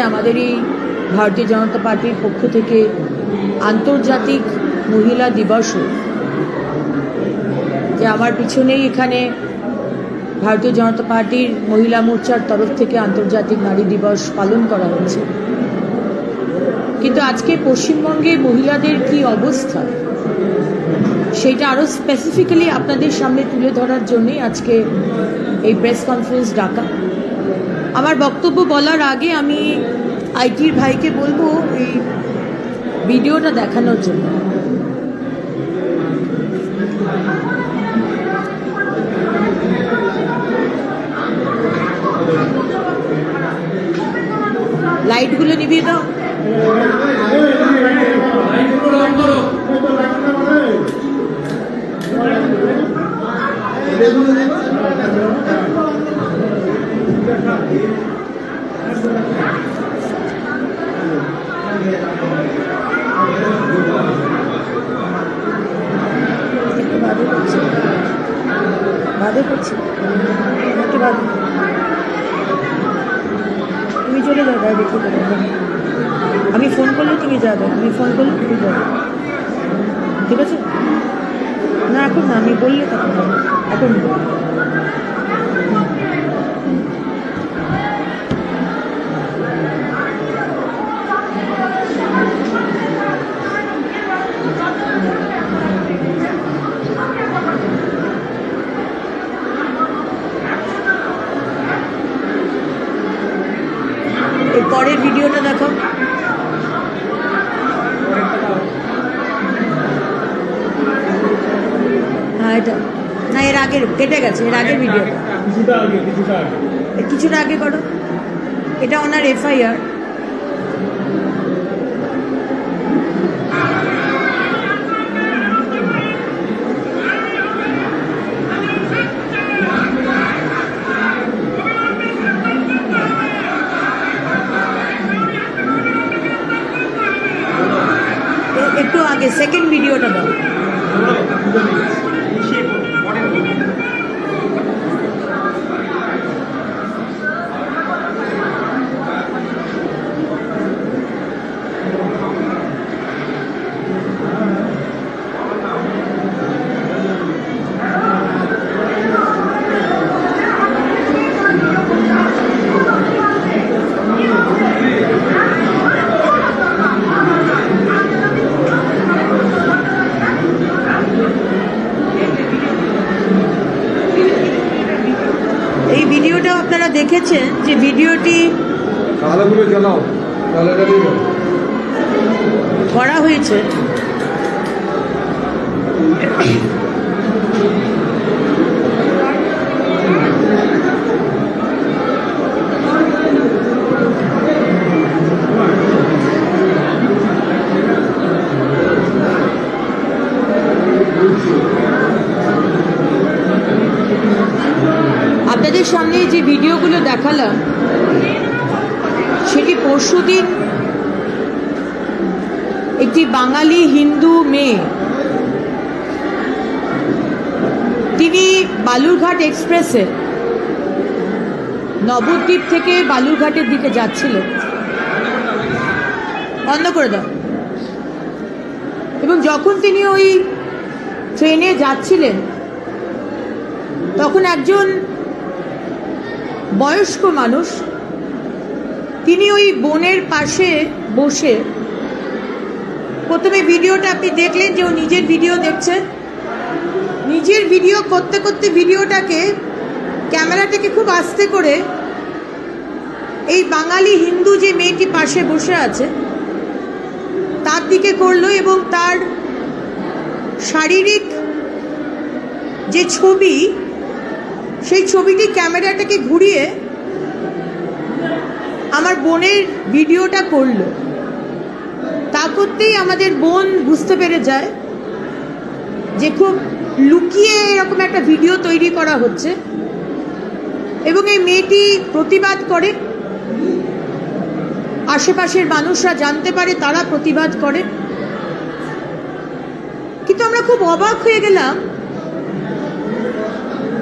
আমাদের এই ভারতীয় জনতা পার্টির পক্ষ থেকে আন্তর্জাতিক মহিলা দিবসও যে আমার পিছনেই এখানে ভারতীয় জনতা পার্টির মহিলা মোর্চার তরফ থেকে আন্তর্জাতিক নারী দিবস পালন করা হচ্ছে। কিন্তু আজকে পশ্চিমবঙ্গে মহিলাদের কি অবস্থা? সেটা আরও স্পেসিফিক্যালি আপনাদের সামনে তুলে ধরার জন্যই আজকে এই প্রেস কনফারেন্স ডাকা। আমার বক্তব্য বলার আগে আমি আইটির ভাইকে বলব এই ভিডিওটা দেখানোর জন্য লাইটগুলো নিভিয়ে দাও একটু বাদে করছি বাদে করছি একটু বাদে তুমি চলে যাও গাড়ি দেখে দেবো আমি ফোন করলে তুমি যাবে আমি ফোন করলে তুমি যাবে ঠিক আছে না এখন আমি বললে তখন। এখন না। এর পরের ভিডিওটা দেখো হ্যাঁ এটা না এর আগের কেটে গেছে এর আগের ভিডিওটা কিছুটা আগে কিছুটা আগে। কিছুটা আগে করো। এটা ওনার এফআইআর যে ভিডিওটি করা হয়েছে আপনাদের সামনে যে ভিডিওগুলো দেখালাম সেটি পরশুদিন একটি বাঙালি হিন্দু মেয়ে, তিনি বালুরঘাট এক্সপ্রেসে নবদ্বীপ থেকে বালুরঘাটের দিকে যাচ্ছিলেন বন্ধ করে দাও। এবং যখন তিনি ওই ট্রেনে যাচ্ছিলেন, তখন একজন বয়স্ক মানুষ তিনি ওই বোনের পাশে বসে প্রথমে ভিডিওটা আপনি দেখলেন যে ও নিজের ভিডিও দেখছে। নিজের ভিডিও করতে করতে ভিডিওটাকে, ক্যামেরাটাকে খুব আস্তে করে এই বাঙালি হিন্দু যে মেয়েটি পাশে বসে আছে, তার দিকে করল এবং তার শারীরিক যে ছবি, সেই ছবিটি ক্যামেরাটাকে ঘুরিয়ে আমার বোনের ভিডিওটা করল। তা করতেই আমাদের বোন বুঝতে পেরে যায় যে খুব লুকিয়ে এরকম একটা ভিডিও তৈরি করা হচ্ছে এবং এই মেয়েটি প্রতিবাদ করে। আশেপাশের মানুষরা জানতে পারে, তারা প্রতিবাদ করে। কিন্তু আমরা খুব অবাক হয়ে গেলাম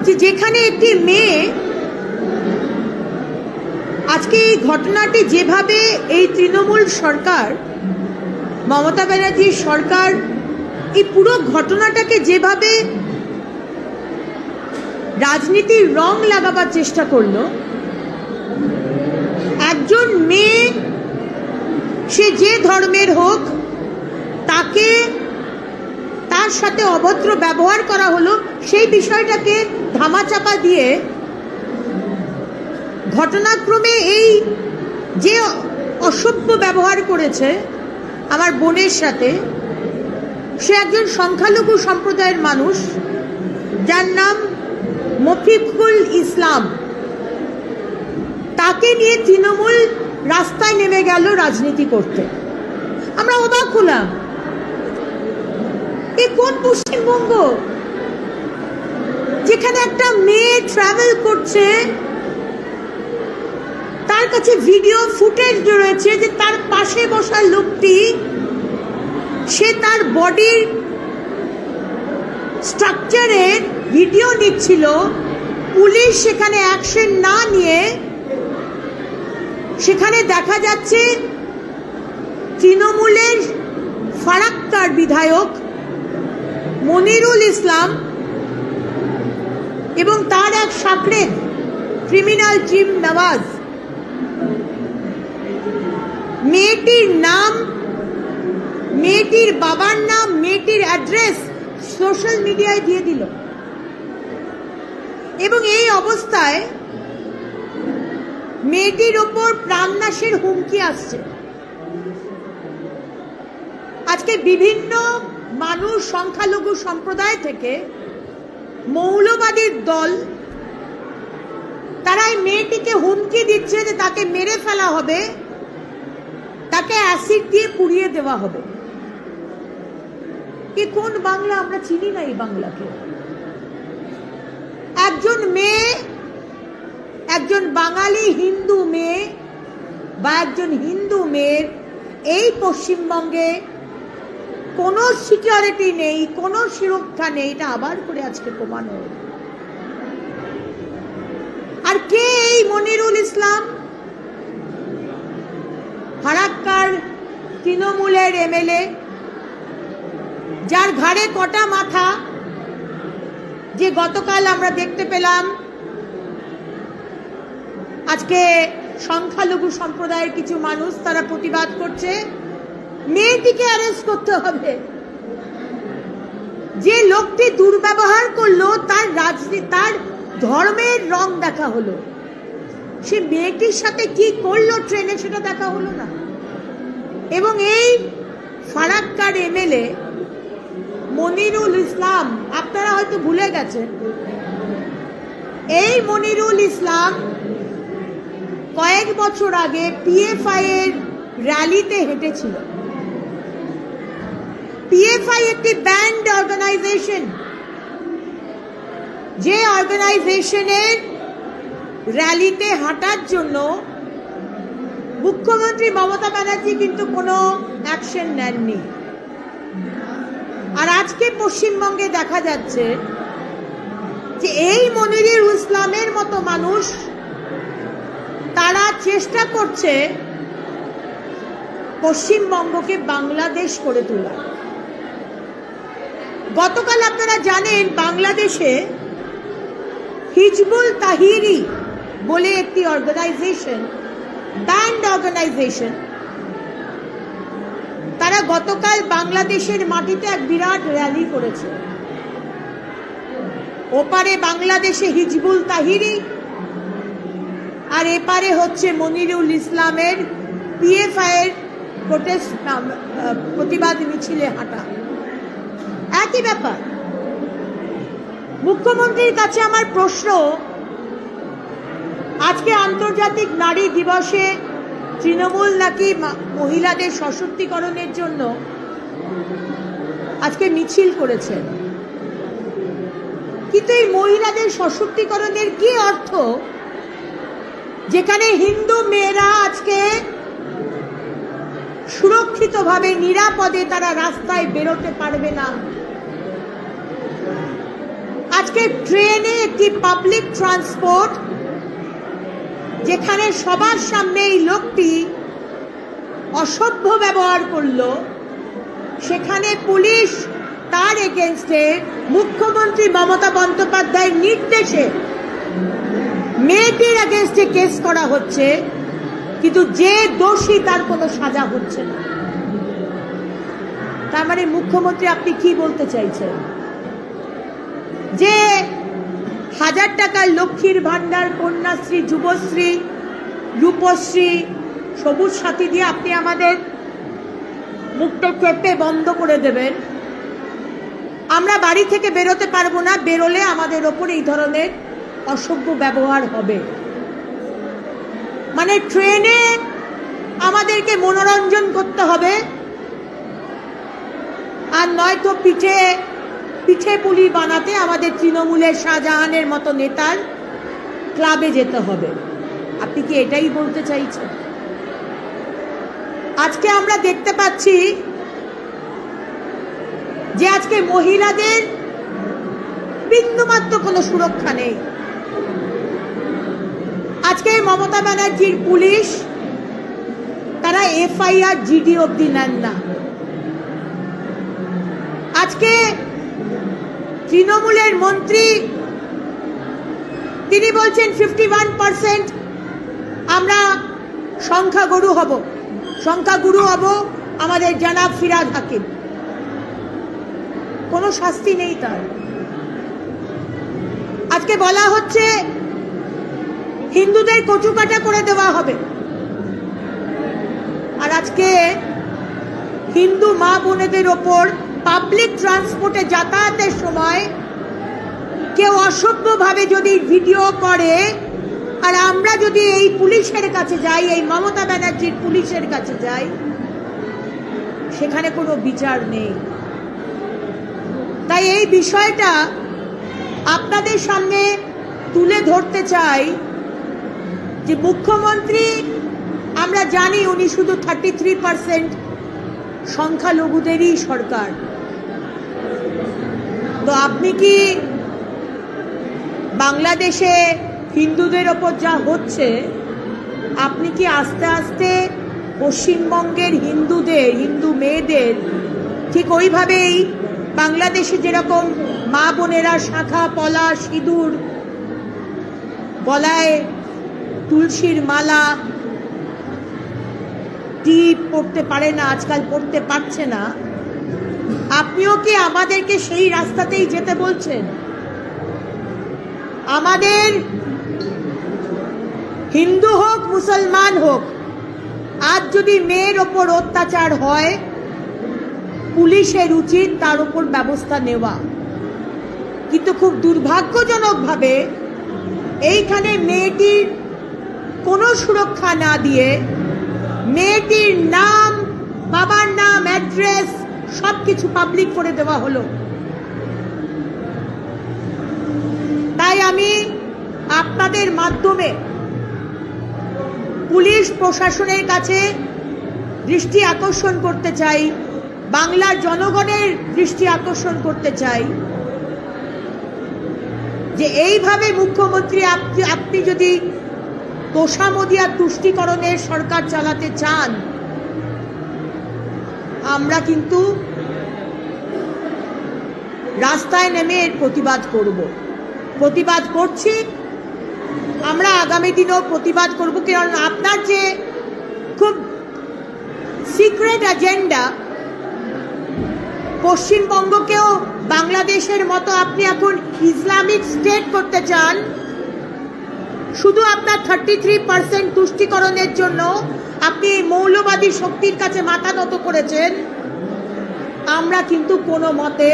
যে যেখানে একটি মেয়ে আজকে এই ঘটনাটি যেভাবে এই তৃণমূল সরকার, মমতা ব্যানার্জির সরকার, এই পুরো ঘটনাটাকে যেভাবে রাজনীতির রং লাগাবার চেষ্টা করল, একজন মেয়ে, সে যে ধর্মের হোক, তাকে তার সাথে অভদ্র ব্যবহার করা হলো, সেই বিষয়টাকে ধামাচাপা দিয়ে ঘটনাক্রমে এই যে অসভ্য ব্যবহার করেছে আমার বোনের সাথে, সে একজন সংখ্যালঘু সম্প্রদায়ের মানুষ, যার নাম মফিকুল ইসলাম। তাকে নিয়ে তৃণমূল রাস্তায় নেমে গেল রাজনীতি করতে। আমরা অবাক হলাম। এ কোন পশ্চিমবঙ্গ? যেখানে একটা মেয়ে ট্রাভেল করছে তার কাছে ভিডিও ফুটেজ রয়েছে যে তার পাশে বসা লোকটি, সে তার বডির স্ট্রাকচারের ভিডিও নিচ্ছিল। পুলিশ সেখানে অ্যাকশন না নিয়ে সেখানে দেখা যাচ্ছে তৃণমূলের ফারাক্কার বিধায়ক মনিরুল ইসলাম এবং তার এক সাকরেদ ক্রিমিনাল জিম নওয়াজ। মেয়েটির নাম, মেয়েটির বাবার নাম, মেয়েটির অ্যাড্রেস সোশ্যাল মিডিয়ায় দিয়ে দিল। এবং এই অবস্থায় মেয়েটির ওপর প্রাণনাশের হুমকি আসছে। আজকে বিভিন্ন মানুষ, সংখ্যালঘু সম্প্রদায় থেকে মৌলবাদীর দল, তারা এই মেয়েটিকে হুমকি দিচ্ছে যে তাকে মেরে ফেলা হবে। তাকে অ্যাসিড দিয়ে পুড়িয়ে দেওয়া হবে। কি কোন বাংলা? আমরা চিনি না এই বাংলাকে। একজন মেয়ে, একজন বাঙালি হিন্দু মেয়ে বা একজন হিন্দু মেয়ের এই পশ্চিমবঙ্গে কোনো সিকিউরিটি নেই, কোনো সুরক্ষা নেই। এটা আবার করে আজকে প্রমাণ হল। আর কে এই মনিরুল ইসলাম? ফারাক্কার তৃণমূলের এমএলএ, যার ঘাড়ে কটা মাথা যে গতকাল আমরা দেখতে পেলাম, আজকে সংখ্যালঘু সম্প্রদায়ের কিছু মানুষ তারা প্রতিবাদ করছে। মেয়েটিকে অ্যারেস্ট করতে হবে। যে লোকটি দুর্ব্যবহার করল, তার রাজনীতি, তার ধর্মের রং দেখা হলো। সে মেয়েটির সাথে কি করল ট্রেনে সেটা দেখা হলো না। এবং এই ফারাক্কার এমএলএ মনিরুল ইসলাম, আপনারা হয়তো ভুলে গেছেন, এই মনিরুল ইসলাম কয়েক বছর আগে পিএফআই এর র্যালিতে হেঁটেছিল। পিএফআই একটি ব্যান্ড অর্গানাইজেশন, যে অর্গানাইজেশনের র্যালিতে হাঁটার জন্য মুখ্যমন্ত্রী মমতা ব্যানার্জি কিন্তু কোনো অ্যাকশন নেননি। আর আজকে পশ্চিমবঙ্গে দেখা যাচ্ছে যে এই মনিরুল ইসলামের মতো মানুষ তারা চেষ্টা করছে পশ্চিমবঙ্গকে বাংলাদেশ করে তোলা। গতকাল আপনারা জানেন, বাংলাদেশে হিজবুল তাহিরি বলে একটি অর্গানাইজেশন ব্যান্ড অর্গানাইজেশন তারা গতকাল বাংলাদেশের মাটিতে এক বিরাট র্যালি করেছে। ওপারে বাংলাদেশে হিজবুল তাহিরি, আর এপারে হচ্ছে মনিরুল ইসলামের পিএফআই এর প্রোটেস্ট প্রতিবাদ মিছিলে হাঁটা। একই ব্যাপার। মুখ্যমন্ত্রীর কাছে আমার প্রশ্ন আজকে আন্তর্জাতিক নারী দিবসে তৃণমূল নাকি মহিলাদের সশক্তিকরণের জন্য আজকে মিছিল করেছে। কিন্তু এই মহিলাদের সশক্তিকরণের কি অর্থ? যেখানে হিন্দু মেয়েরা আজকে সুরক্ষিতভাবে, নিরাপদে তারা রাস্তায় বেরোতে পারবে না। আজকে ট্রেনে একটি পাবলিক ট্রান্সপোর্ট যেখানে সবার সামনে এই লোকটি অসভ্য ব্যবহার করল, সেখানে পুলিশ তার এগেনস্টে মুখ্যমন্ত্রী মমতা বন্দ্যোপাধ্যায়ের নির্দেশে মেয়েটির এগেনস্টে কেস করা হচ্ছে, কিন্তু যে দোষী তার কোনো সাজা হচ্ছে না। তার মানে মুখ্যমন্ত্রী আপনি কি বলতে চাইছেন? যে হাজার টাকার লক্ষ্মীর ভাণ্ডার, কন্যাশ্রী, যুবশ্রী, রূপশ্রী, সবুজ সাথী দিয়ে আপনি আমাদের মুখটা চেপে বন্ধ করে দেবেন। আমরা বাড়ি থেকে বেরোতে পারব না, বেরোলে আমাদের ওপর এই ধরনের অসভ্য ব্যবহার হবে। মানে ট্রেনে আমাদেরকে মনোরঞ্জন করতে হবে। আর নয়তো পিঠে পিঠে পুলি বানাতে আমাদের তৃণমূলের শাহজাহানের মতো নেতার ক্লাবে যেতে হবে। আপনি কি এটাই বলতে চাইছেন? আজকে আমরা দেখতে পাচ্ছি যে আজকে মহিলাদের বিন্দুমাত্র কোনো সুরক্ষা নেই। আজকে মমতা ব্যানার্জির পুলিশ, তারা এফআইআর, জিডি অব্দি নেন না। আজকে তৃণমূলের মন্ত্রী, তিনি বলছেন ফিফটি ওয়ান পার্সেন্ট আমরা সংখ্যাগুরু হব। সংখ্যাগুরু হব আমাদের জানাব ফিরাদ হাকিম। কোনো শাস্তি নেই তার। আজকে বলা হচ্ছে হিন্দুদের কচুকাটা করে দেওয়া হবে। আর আজকে হিন্দু মা বোনেদের ওপর পাবলিক ট্রান্সপোর্টে যাতায়াতের সময় কেউ অসভ্যভাবে যদি ভিডিও করে, আর আমরা যদি এই পুলিশের কাছে যাই, এই মমতা ব্যানার্জির পুলিশের কাছে যাই, সেখানে কোনো বিচার নেই। তাই এই বিষয়টা আপনাদের সামনে তুলে ধরতে চাই যে মুখ্যমন্ত্রী, আমরা জানি উনি শুধু থার্টি থ্রি পার্সেন্ট সংখ্যালঘুদেরই সরকার। তো আপনি কি বাংলাদেশে হিন্দুদের ওপর যা হচ্ছে, আপনি কি আস্তে আস্তে পশ্চিমবঙ্গের হিন্দুদের, হিন্দু মেয়েদের ঠিক ওইভাবেই বাংলাদেশে যেরকম মা বোনেরা শাখা, পলা, সিঁদুর গলায় তুলসীর মালা টিপ পড়তে পারে না, আজকাল পড়তে পারছে না আপনিও কি আমাদেরকে সেই রাস্তাতেই যেতে বলছেন? আমাদের হিন্দু হোক, মুসলমান হোক, আজ যদি মেয়ের ওপর অত্যাচার হয়, পুলিশের উচিত তার উপর ব্যবস্থা নেওয়া। কিন্তু খুব দুর্ভাগ্যজনকভাবে এইখানে মেয়েটির কোনো সুরক্ষা না দিয়ে মেয়েটির নাম, বাবার নাম, অ্যাড্রেস সব কিছু পাবলিক করে দেওয়া হলো। তাই আমি আপনাদের মাধ্যমে পুলিশ প্রশাসনের কাছে দৃষ্টি আকর্ষণ করতে চাই, বাংলার জনগণের দৃষ্টি আকর্ষণ করতে চাই যে এইভাবে মুখ্যমন্ত্রী আপনি আপনি যদি তোষামদিয়া তুষ্টিকরণের সরকার চালাতে চান আমরা কিন্তু রাস্তায় নেমে এর প্রতিবাদ করব। প্রতিবাদ করছি। আমরা আগামী দিনেও প্রতিবাদ করব কারণ আপনার যে খুব সিক্রেট এজেন্ডা পশ্চিমবঙ্গকেও বাংলাদেশের মতো আপনি এখন ইসলামিক স্টেট করতে চান শুধু আপনার থার্টি থ্রি পার্সেন্ট তুষ্টিকরণের জন্য আপনি এই মৌলবাদী শক্তির কাছে মাথা নত করেছেন, আমরা কিন্তু কোনো মতে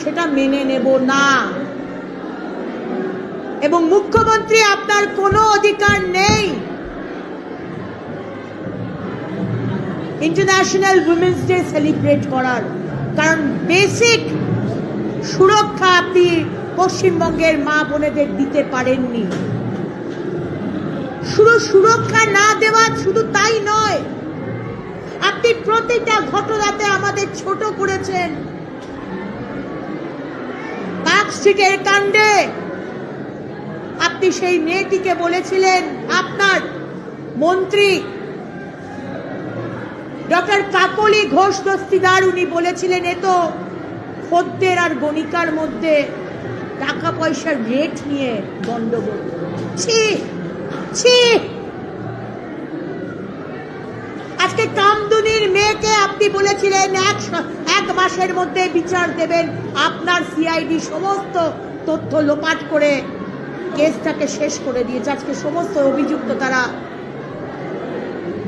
সেটা মেনে নেব না। এবং মুখ্যমন্ত্রী, আপনার কোনো অধিকার নেই। ইন্টারন্যাশনাল উইমেন্স ডে সেলিব্রেট করার। কারণ বেসিক সুরক্ষা আপনি পশ্চিমবঙ্গের মা বোনেদের দিতে পারেননি। শুধু সুরক্ষা না দেওয়া শুধু তাই নয়, আপনি প্রতিটা ঘটনাতে আমাদের ছোট করেছেন। সিটের কাণ্ডে আপনি সেই মেয়েটিকে বলেছিলেন, আপনার মন্ত্রী ডক্টর কাকলি ঘোষ দস্তিদার, উনি বলেছিলেন, এ তো খদ্দের আর গণিকার মধ্যে টাকা পয়সার রেট নিয়ে গণ্ডগোল ছি! যাচ্ছে আজকে কামদুনির মেয়েকে আপনি বলেছিলেন এক এক মাসের মধ্যে বিচার দেবেন। আপনার সিআইডি সমস্ত তথ্য লোপাট করে কেসটাকে শেষ করে দিয়েছে। আজকে সমস্ত অভিযুক্ত তারা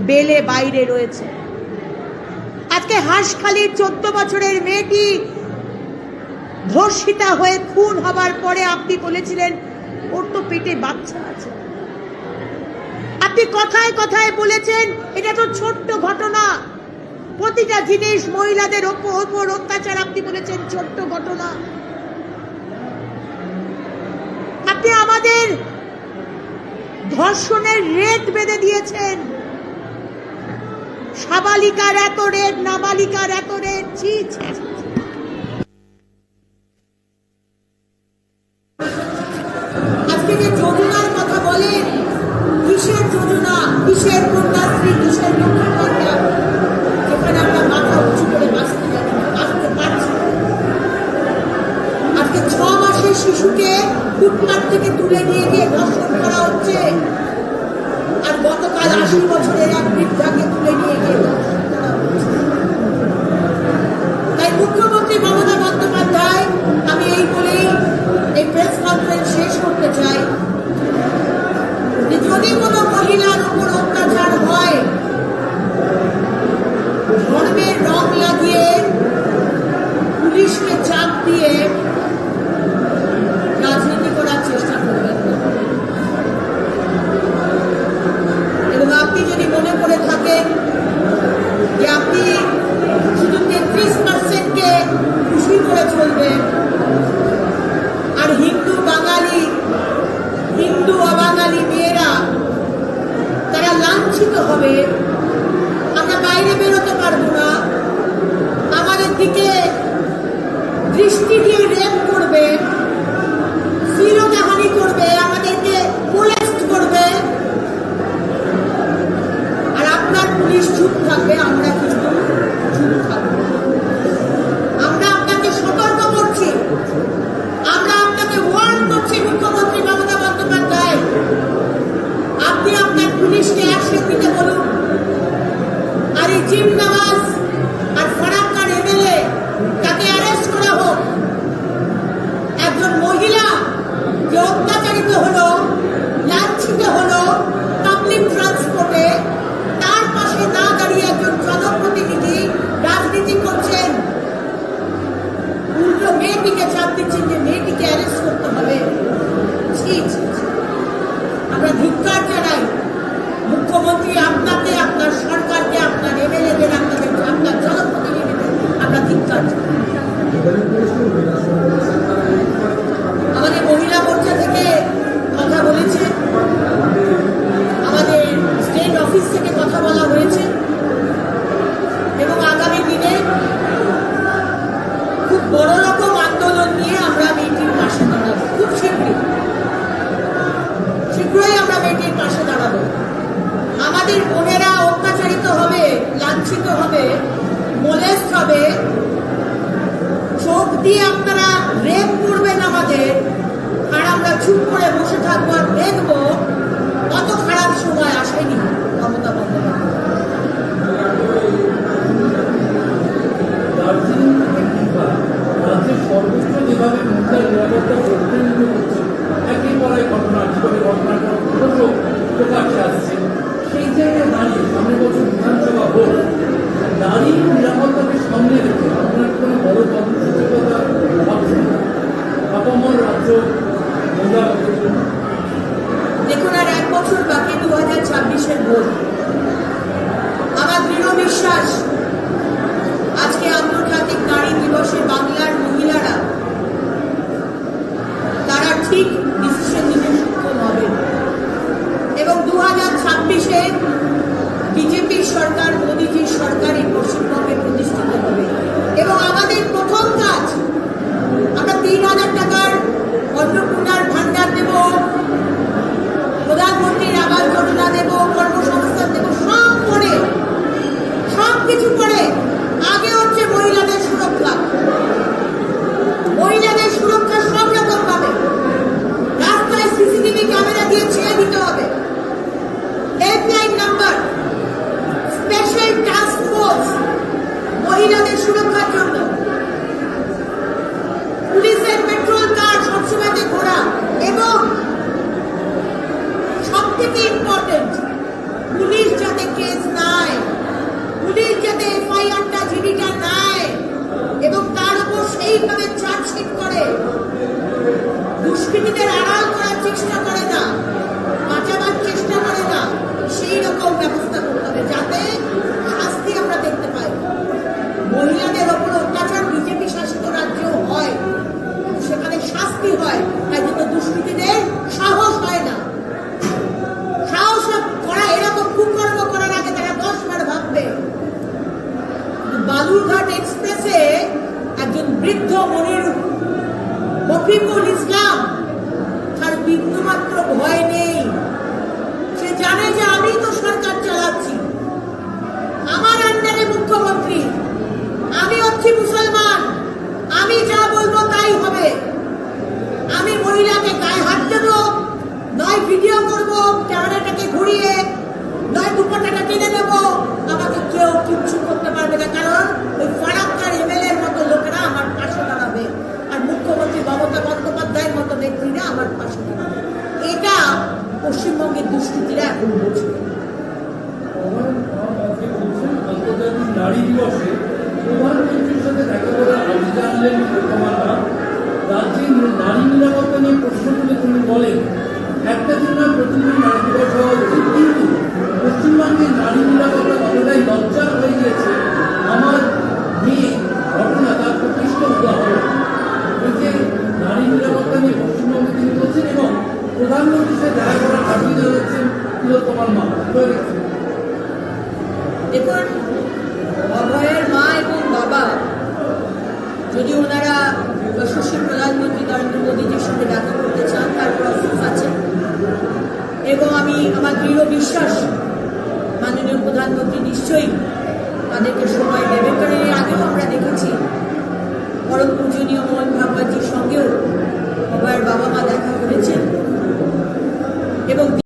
বেলে বাইরে রয়েছে। আজকে হাঁসখালির চোদ্দ বছরের মেয়েটি ধর্ষিতা হয়ে খুন হবার পরে আপনি বলেছিলেন, ওর তো পেটে বাচ্চা আছে। আপনি কথায় কথায় বলেছেন, এটা তো ছোট্ট ঘটনা। প্রতিটা জিনিস মহিলাদের ওপর অত্যাচার, আপনি বলেছেন ছোট্ট ঘটনা। আপনি আমাদের ধর্ষণের রেট বেঁধে দিয়েছেন। সাবালিকার এত রেট নাবালিকার এত রেট ছি। ফুটপাত থেকে তুলে নিয়ে গিয়ে ধর্ষণ করা হচ্ছে। আর গতকাল আশি বছরের এক বৃদ্ধাকে পুলিশকে একশো দিতে বলুন। আর এই জিন্দাবাদ ঘুরিয়ে নয় দুটো টাকা কিনে নেব। আমাকে কেউ কিছু করতে পারবে না। কারণ ওই ফারাক্কার এমএলএর মতো লোকেরা আমার পাশে দাঁড়াবে। আর মুখ্যমন্ত্রী মমতা বন্দ্যোপাধ্যায়ের মতো ব্যক্তিরা আমার পাশে দাঁড়াবে। এটা পশ্চিমবঙ্গের দুষ্কৃতিরা এখন বোঝে